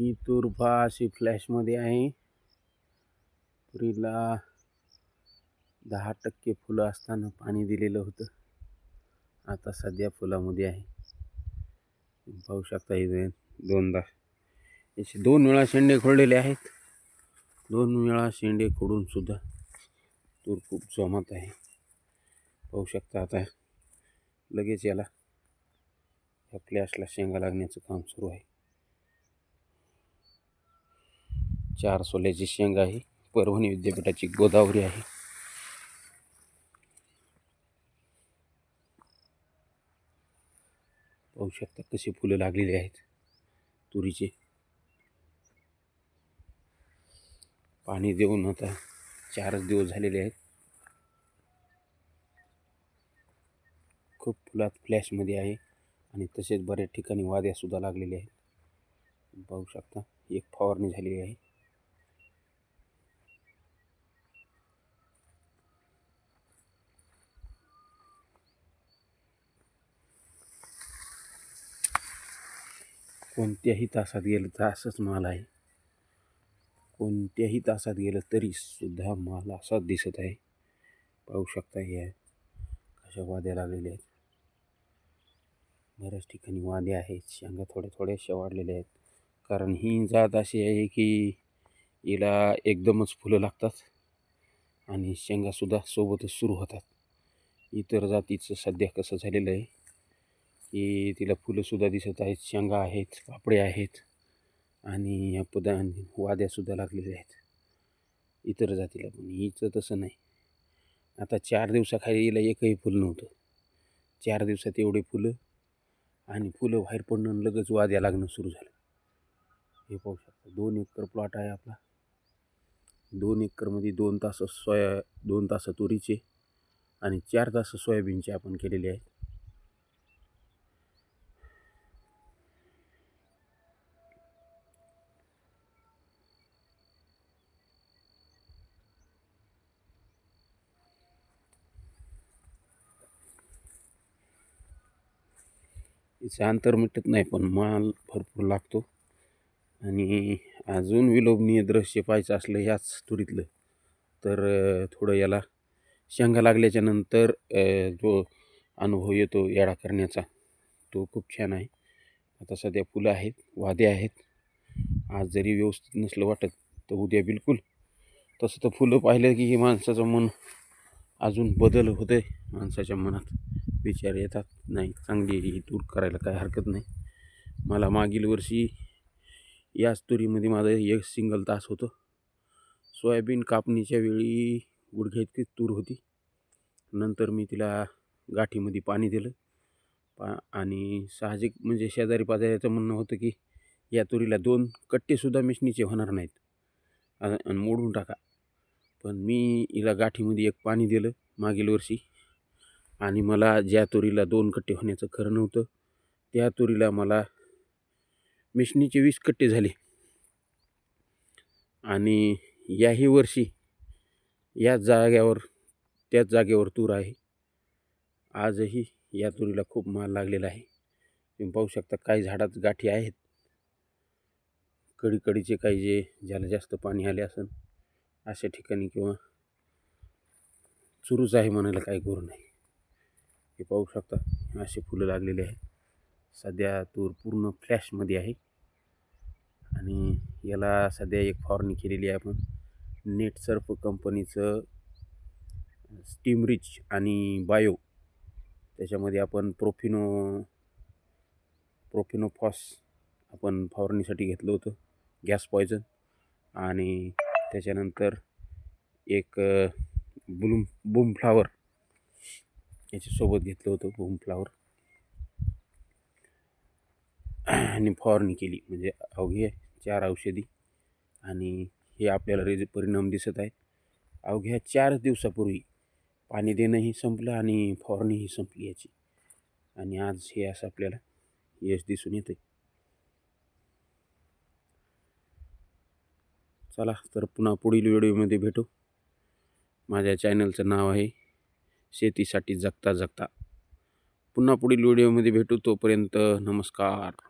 ही तुरफा अशी फ्लॅशमध्ये आहे. तुरीला दहा टक्के फुलं असताना पाणी दिलेलं होतं. आता सध्या फुलामध्ये आहे. पाहू शकता इथे दोनदा. याचे दोन वेळा शेंडे खोडलेले आहेत. दोन वेळा शेंडे खोडून सुद्धा तूर खूप जमत आहे. पाहू शकता आता लगेच याला या फ्लॅशला शेंगा लागण्याचं काम सुरू आहे. चार सोल्याची शेंग आहे. परभणी विद्यापीठाची गोदावरी आहे. पाहू शकता कशी फुलं लागलेली आहेत. तुरीचे. पाणी देऊन आता चारच दिवस झालेले आहेत. खूप फुलात फ्लॅशमध्ये आहे आणि तसेच बऱ्याच ठिकाणी वाद्यासुद्धा लागलेले आहेत. पाहू शकता एक फवारणी झालेली आहे. कोणत्याही तासात गेलं तर असंच माल आहे. कोणत्याही तासात गेलं तरी सुद्धा माल असाच दिसत आहे. पाहू शकता हे कशा वाद्या लागलेल्या आहेत. बऱ्याच ठिकाणी वाद्या आहेत. शेंगा थोड्या थोड्याशा वाढलेल्या आहेत. कारण ही जात अशी आहे की हिला एकदमच फुलं लागतात आणि शेंगासुद्धा सोबतच सुरू होतात. इतर जातीचं सध्या कसं झालेलं आहे की तिला फुलंसुद्धा दिसत आहेत शेंगा आहेत कापडे आहेत आणि या पदा वाद्यासुद्धा लागलेल्या आहेत. इतर जातीला पण. हिचं तसं नाही. आता चार दिवसाखाली हिला एकही फुल नव्हतं. चार दिवसात एवढे फुलं आणि फुलं बाहेर पडणं आणि लगेच वाद्या लागणं सुरू झालं. हे पाहू शकता. दोन एकर प्लॉट आहे आपला. दोन एकरमध्ये दोन तास सोया दोन तास तुरीचे आणि चार तास सोयाबीनचे आपण केलेले आहेत. तिचं अंतर मिटत नाही पण माल भरपूर लागतो. आणि अजून विलोभनीय दृश्य पाहायचं असलं ह्याच तुरीतलं तर थोडं याला शेंगा लागल्याच्या नंतर जो अनुभव येतो याडा करण्याचा तो खूप छान आहे. आता सध्या फुलं आहेत वादे आहेत. आज जरी व्यवस्थित नसलं वाटत तर उद्या बिलकुल तसं तर फुलं पाहिलं की हे माणसाचं मन अजून बदल होते माणसाच्या मनात. विचार येतात. नाही चांगली ही तूर करायला काय हरकत नाही. मला मागील वर्षी याच तुरीमध्ये माझं एक सिंगल तास होतं. सोयाबीन कापणीच्या वेळी गुडघ्या तूर होती. नंतर मी तिला गाठीमध्ये पाणी दिलं. पा आणि साहजिक म्हणजे शेजारी पाजाऱ्याचं म्हणणं होतं की या तुरीला दोन कट्टेसुद्धा मिशनीचे होणार नाहीत. आणि मोडून टाका. पण मी हिला गाठीमध्ये एक पाणी दिलं मागील वर्षी. आणि मला ज्या तुरीला दोन कट्टे होण्याचं खरं नव्हतं त्या तुरीला मला मिशनीचे वीस कट्टे झाले. आणि याही वर्षी याच जाग्यावर त्याच जागेवर तूर आहे. आजही या तुरीला खूप माल लागलेला आहे. तुम्ही पाहू शकता काही झाडात गाठी आहेत. कडीकडीचे काही जे ज्याला जास्त पाणी आले असेल अशा ठिकाणी किंवा चुरूच आहे म्हणायला काही करू नाही. हे पाहू शकता. असे फुलं लागलेले आहेत. सध्या तूर पूर्ण फ्लॅशमध्ये आहे. आणि याला सध्या एक फवारणी केलेली आहे आपण. नेट सर्फ कंपनीचं स्टीम रिच आणि बायो त्याच्यामध्ये आपण प्रोफिनो प्रोफिनोफॉस आपण फवारणीसाठी घेतलं होतं. गॅस पॉयझन आणि त्याच्यानंतर एक ब्लूम बुम फ्लावर याच्यासोबत घेतलं होतं बूम फ्लावर. आणि फवारणी केली. म्हणजे अवघे चार औषधी. आणि हे आपल्याला रेज परिणाम दिसत आहेत. अवघ्या चार दिवसापूर्वी पाणी देणंही संपलं आणि फवारणीही संपली याची. आणि आज हे असं आपल्याला यश दिसून येते चला तर पुन्हा पुढील व्हिडिओमध्ये भेटू. माझ्या चॅनलचं नाव आहे शेतीसाठी जगता जगता. पुन्हा पुढील व्हिडिओमध्ये भेटू तोपर्यंत नमस्कार.